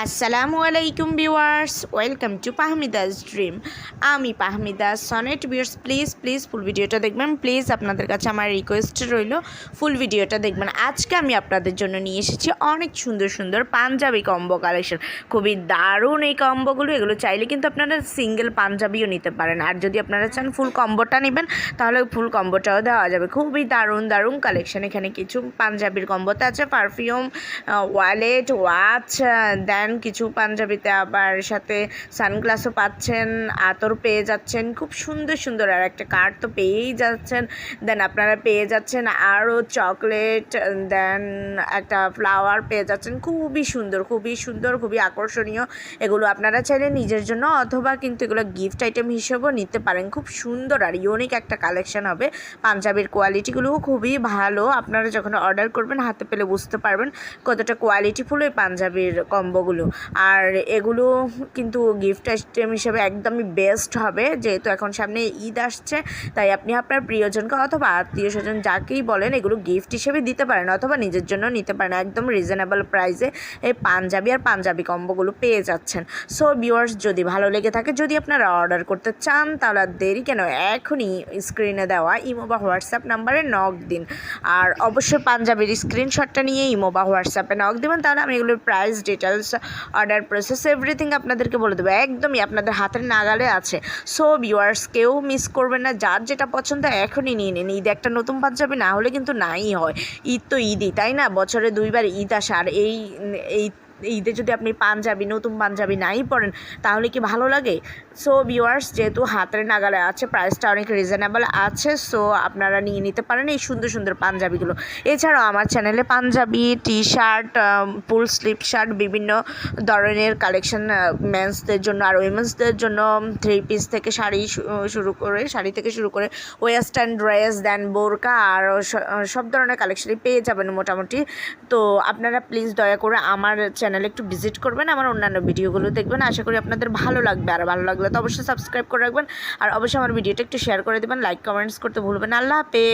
আসসালামু আলাইকুম viewers, welcome to Pahmida's dream. আমি Pahmida Sonet. Viewers, please please full ভিডিওটা দেখবেন। প্লিজ আপনাদের কাছে আমার রিকোয়েস্ট রইল ফুল ভিডিওটা দেখবেন। আজকে আমি আপনাদের জন্য নিয়ে এসেছি অনেক সুন্দর সুন্দর পাঞ্জাবি কম্বো কালেকশন খুবই দারুণ এই কম্বোগুলো এগুলো চাইলে কিন্তু আপনারা সিঙ্গেল পাঞ্জাবিও নিতে পারেন। আর যদি আপনারা চান ফুল কম্বোটা নেবেন, তাহলে ফুল কম্বোটাও দেওয়া যাবে। খুবই দারুণ দারুণ কালেকশন এখানে কিছু পাঞ্জাবির কম্বোতে আছে পারফিউম ওয়ালেট ওয়াচ দেন কিছু পাঞ্জাবিতে আবার সাথে সানগ্লাসও পাচ্ছেন, আতর পেয়ে যাচ্ছেন, খুব সুন্দর সুন্দর আর একটা কার্ড তো পেয়েই যাচ্ছেন। দেন আপনারা পেয়ে যাচ্ছেন আরও চকলেট দেন একটা ফ্লাওয়ার পেয়ে যাচ্ছেন। খুবই সুন্দর খুবই সুন্দর, খুবই আকর্ষণীয়। এগুলো আপনারা চাইলে নিজের জন্য অথবা কিন্তু এগুলো গিফট আইটেম হিসেবেও নিতে পারেন। খুব সুন্দর আর ইউনিক একটা কালেকশন হবে। পাঞ্জাবির কোয়ালিটিগুলোও খুবই ভালো। আপনারা যখন অর্ডার করবেন, হাতে পেলে বুঝতে পারবেন কতটা কোয়ালিটিফুল ওই পাঞ্জাবির কম্বোগুলো আর এগুলো কিন্তু গিফট আইটেম হিসেবে একদমই বেস্ট হবে, যেহেতু এখন সামনে ঈদ আসছে, তাই আপনি আপনার প্রিয়জনকে অথবা আত্মীয় স্বজন যাকেই বলেন এগুলো গিফট হিসেবে দিতে পারেন অথবা নিজের জন্য নিতে পারেন। একদম রিজনেবল প্রাইসে এই পাঞ্জাবি আর পাঞ্জাবি কম্বোগুলো পেয়ে যাচ্ছেন। সো ভিউয়ার্স যদি ভালো লেগে থাকে, যদি আপনারা অর্ডার করতে চান, তাহলে দেরি কেন? এখনই স্ক্রিনে দেওয়া ইমো বা হোয়াটসঅ্যাপ নাম্বারে নক দিন। আর অবশ্যই পাঞ্জাবির স্ক্রিনশটটা নিয়ে ইমো বা হোয়াটসঅ্যাপে নক দেবেন, তাহলে আমি এগুলোর price details order process everything আপনাদেরকে বলে দেবো। একদমই আপনাদের হাতের নাগালে আছে। সো ভিউয়ার্স কেউ মিস করবেন না। যার যেটা পছন্দ, এখনই নিয়ে নিন। ঈদ একটা নতুন পাঞ্জাবি না হলে কিন্তু নাই হয়। ঈদ তো ঈদই, তাই না? বছরে দুইবার ঈদ আসে। আর এই এই ঈদে যদি আপনি পাঞ্জাবি, নতুন পাঞ্জাবি নাই পরেন, তাহলে কি ভালো লাগে? সো ভিউয়ার্স যেহেতু হাতের নাগালে আছে প্রাইসটা অনেক রিজনেবল আছে সো আপনারা নিয়ে নিতে পারেন এই সুন্দর সুন্দর পাঞ্জাবিগুলো। এছাড়াও আমার চ্যানেলে panjabi T shirt full sleeve shirt বিভিন্ন ধরনের কালেকশন মেন্সদের জন্য আর উইমেন্সদের জন্য থ্রি পিস থেকে শাড়ি শুরু করে, শাড়ি থেকে শুরু করে ওয়েস্টার্ন ড্রেস দেন বোরকা আর সব ধরনের কালেকশনই পেয়ে যাবেন মোটামুটি। তো আপনারা প্লিজ দয়া করে আমার চ্যানেলে একটু ভিজিট করবেন, আমার অন্যান্য ভিডিওগুলো দেখবেন। আশা করি আপনাদের ভালো লাগবে। আর ভালো লাগলে তো অবশ্যই সাবস্ক্রাইব করে রাখবেন। আর অবশ্যই আমার ভিডিওটা একটু শেয়ার করে দেবেন। লাইক কমেন্টস করতে ভুলবেন। আল্লাহ হাফেজ।